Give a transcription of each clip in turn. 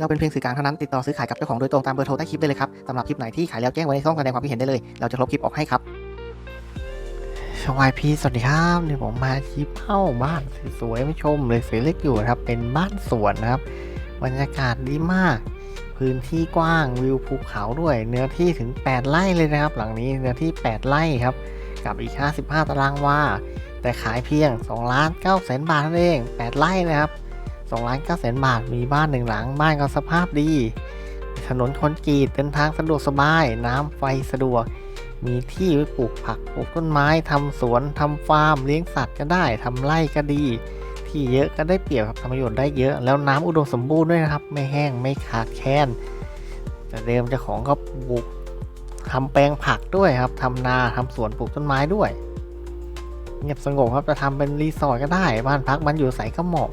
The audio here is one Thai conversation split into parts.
เราเป็นเพียงสื่อกลางเท่านั้นติดต่อซื้อขายกับเจ้าของโดยตรงตามเบอร์โทรใต้คลิปได้เลยครับสำหรับคลิปไหนที่ขายแล้วแจ้งไว้ในช่องแสดงความคิดเห็นได้เลย เราจะลบคลิปออกให้ครับชวายพีสวัสดีครับเดี๋ยผมมาชี้เป้าบ้านสวยๆไม่ชมเลยสวยเล็กอยู่นะครับ เป็นบ้านสวนนะครับ บรรยากาศดีมาก พื้นที่กว้างวิวภูเขาด้วย เนื้อที่ถึง 8 ไร่เลยนะครับ หลังนี้เนื้อที่ 8 ไร่ครับ กับอีก 55 ตารางวาแต่ขายเพียง2ล้าน9แสนบาทนั่นเอง 8 ไร่นะครับ 2ล้าน9แสนบาท มีบ้านหนึ่งหลัง บ้านก็สภาพดี ถนนคอนกรีตเดินทางสะดวกสบาย น้ำไฟสะดวก มีที่ไว้ปลูกผัก ปลูกต้นไม้ทำสวนทำฟาร์ม เลี้ยงสัตว์ก็ได้ทำไร่ก็ดี ที่เยอะก็ได้เปรียบครับทำประโยชน์ได้เยอะ แล้วน้ำอุดมสมบูรณ์ด้วยนะครับ ไม่แห้งไม่ขาดแคลน แต่เดิมเจ้าของก็ปลูกทำแปลงผักด้วยครับทำนาทำสวนปลูกต้นไม้ด้วยเงียบสงบครับจะทำเป็นรีสอร์ทก็ได้ บ้านพักมันอยู่ใสก็เหมาะ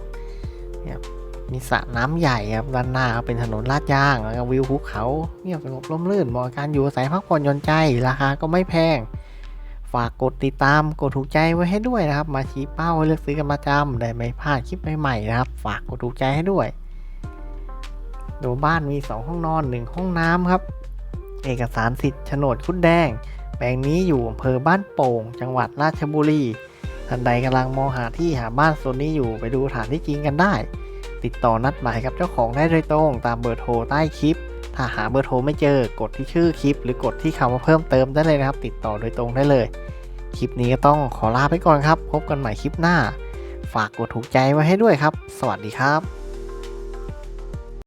เนี่ยมีสระน้ำใหญ่ครับด้านหน้าก็เป็นถนนลาดยางแล้วก็วิวภูเขาเงียบสงบร่มรื่นเหมาะกับการอยู่อาศัยพักผ่อนหย่อนใจ ราคาก็ไม่แพง ฝากกดติดตามกดถูกใจไว้ให้ด้วยนะครับ มาชี้เป้าเลือกซื้อกันประจำได้ไม่พลาดคลิปใหม่ๆนะครับ ฝากกดถูกใจให้ด้วยดูบ้านมี 2 ห้องนอน 1 ห้องน้ำครับ เอกสารสิทธิ์โฉนดคุดแดง แปลงนี้อยู่อำเภอบ้านโป่ง จังหวัดราชบุรี ท่านใดกำลังมองหาที่หาบ้านโซนนี้อยู่ไปดูสถานที่จริงกันได้ ติดต่อนัดหมายกับเจ้าของได้โดยตรงตามเบอร์โทรใต้คลิป ถ้าหาเบอร์โทรไม่เจอกดที่ชื่อคลิป หรือกดที่คำว่าเพิ่มเติมได้เลยนะครับ ติดต่อโดยตรงได้เลย คลิปนี้ก็ต้องขอลาไปก่อนครับ พบกันใหม่คลิปหน้า ฝากกดถูกใจไว้ให้ด้วยครับ สวัสดีครับ